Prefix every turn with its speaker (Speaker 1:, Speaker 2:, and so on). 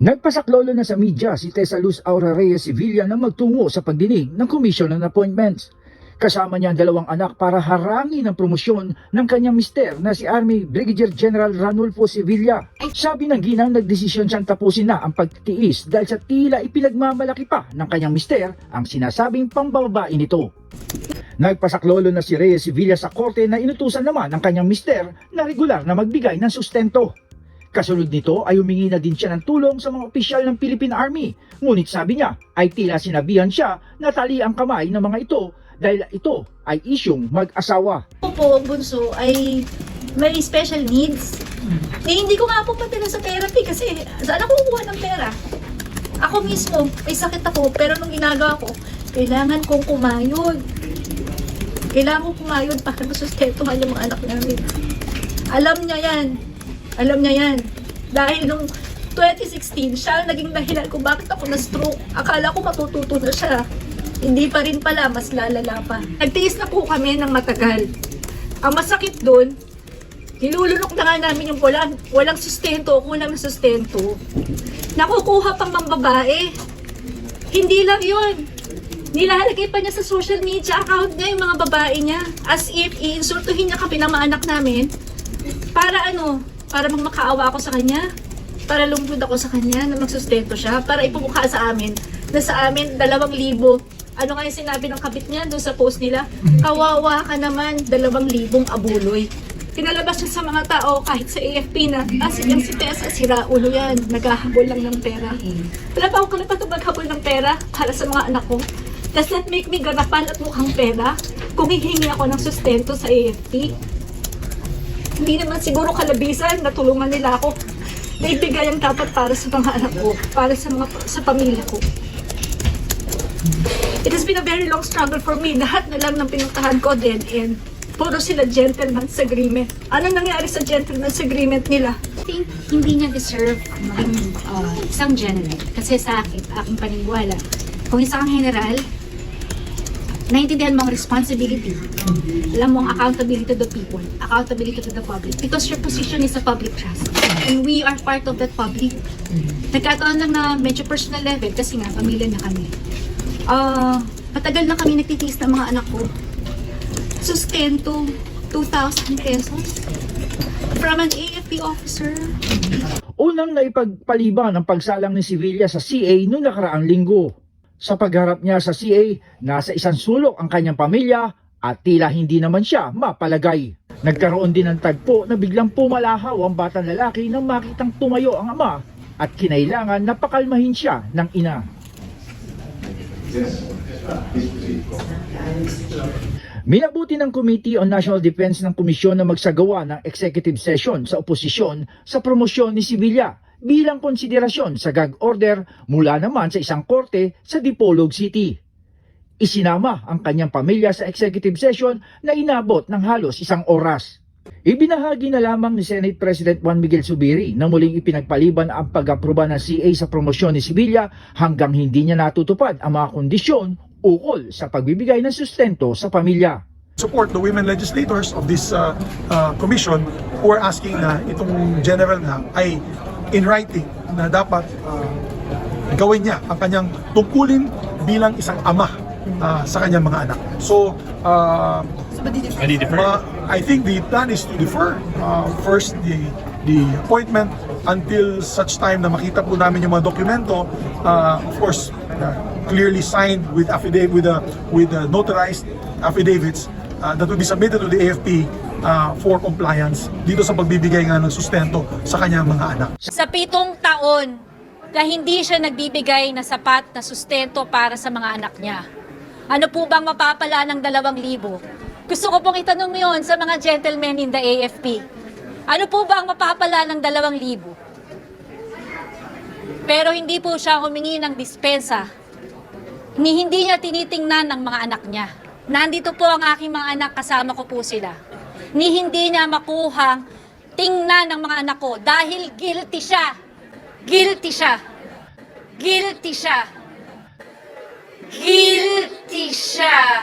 Speaker 1: Nagpasaklolo na sa media si Tessa Luz Aura Reyes Sevilla na magtungo sa pagdinig ng Commission on Appointments. Kasama niya ang dalawang anak para harangin ang promosyon ng kanyang mister na si Army Brigadier General Ranulfo Sevilla. Sabi ng ginang nagdesisyon siyang tapusin na ang pagtitiis dahil sa tila ipinagmamalaki pa ng kanyang mister ang sinasabing pambababae nito. Nagpasaklolo na si Reyes Sevilla sa korte na inutusan naman ng kanyang mister na regular na magbigay ng sustento. Kasunod nito ay humingi na din siya ng tulong sa mga opisyal ng Philippine Army. Ngunit sabi niya ay tila sinabihan siya na tali ang kamay ng mga ito dahil ito ay isyong mag-asawa.
Speaker 2: Ako po, bunso, ay may special needs. Eh, hindi ko nga po padala sa therapy kasi saan ako kukuha ng pera? Ako mismo, may sakit ako, pero nung ginagawa ko, kailangan kong kumayod. Kailangan kong kumayod para masustentuhan yung mga anak namin. Alam niya yan. Alam niya yan. Dahil nung 2016, siya naging dahilan kung bakit ako na-stroke. Akala ko matututo na siya. Hindi pa rin pala, mas lalala pa. Nagtiis na po kami ng matagal. Ang masakit doon, nilulunok na nga namin yung walang, walang sustento, kulang na sustento. Nakukuha pang mga babae. Hindi lang yun. Nilalagay pa niya sa social media account niya yung mga babae niya. As if iinsultuhin niya kami ng mga anak namin. Para ano? Para magmakaawa ako sa kanya. Para lungkod ako sa kanya na magsustento siya. Para ipumukha sa amin na sa amin dalawang libo. Ano yung sinabi ng kabit niya doon sa post nila? Kawawa ka naman, dalawang libong abuloy. Pinalabas siya sa mga tao kahit sa AFP na, ah, si, yan si Tessa, sira ulo yan, naghahabol lang ng pera. Wala pa akong kalapat maghabol ng pera para sa mga anak ko. Does that make me garapal at mukhang pera kung hihingi ako ng sustento sa AFP? Hindi naman siguro kalabisan na tulungan nila ako. Naibigay ang dapat para sa mga anak ko, para sa mga sa pamilya ko. It has been a very long struggle for me. Lahat na lang ng pinuntahan ko din and puro sila gentleman's agreement. Ano nangyari sa gentleman's agreement nila?
Speaker 3: I think hindi niya deserve maging uh, isang general. Kasi sa akin, aking paniniwala, kung isang general, naintindihan mo ang responsibility. Alam mo ang accountability to the people, accountability to the public. Because your position is a public trust. And we are part of that public. Nagkataon lang na medyo personal level kasi nga, pamilya na kami. Ah, matagal na kami nagtitiis ng mga anak ko. Sustento, 2,000 pesos. From an AFP officer.
Speaker 1: Unang naipagpaliban ang pagsalang ni Sevilla sa CA noong nakaraang linggo. Sa pagharap niya sa CA, nasa isang sulok ang kanyang pamilya at tila hindi naman siya mapalagay. Nagkaroon din ng tagpo na biglang pumalahaw ang batang lalaki nang makitang tumayo ang ama at kinailangan na pakalmahin siya ng ina. Minabuti ng Committee on National Defense ng komisyon na magsagawa ng executive session sa oposisyon sa promosyon ni Sevilla bilang konsiderasyon sa gag order mula naman sa isang korte sa Dipolog City. Isinama ang kanyang pamilya sa executive session na inabot ng halos isang oras. Ibinahagi na lamang ni Senate President Juan Miguel Subiri na muling ipinagpaliban ang pag-aproba ng CA sa promosyon ni Sevilla hanggang hindi niya natutupad ang mga kondisyon ukol sa pagbibigay ng sustento sa pamilya.
Speaker 4: support the women legislators of this uh, uh, commission who are asking na itong general nga ay in writing na dapat uh, gawin niya ang kanyang tungkulin bilang isang ama uh, sa kanyang mga anak. So, uh, ma- I think the plan is to defer uh, first the the appointment until such time na makita po namin yung mga dokumento uh, of course uh, clearly signed with affidavit with the with the notarized affidavits uh, that will be submitted to the AFP uh, for compliance dito sa pagbibigay nga ng sustento sa kanyang mga anak.
Speaker 5: sa pitong taon na hindi siya nagbibigay na sapat na sustento para sa mga anak niya. Ano po bang mapapala ng dalawang libo? Gusto ko pong itanong yon sa mga gentlemen in the AFP. Ano po ba ang mapapala ng dalawang libo? Pero hindi po siya humingi ng dispensa. Ni hindi niya tinitingnan ng mga anak niya. Nandito po ang aking mga anak, kasama ko po sila. Ni hindi niya makuhang tingnan ng mga anak ko dahil guilty siya. Guilty siya. Guilty siya. Guilty siya.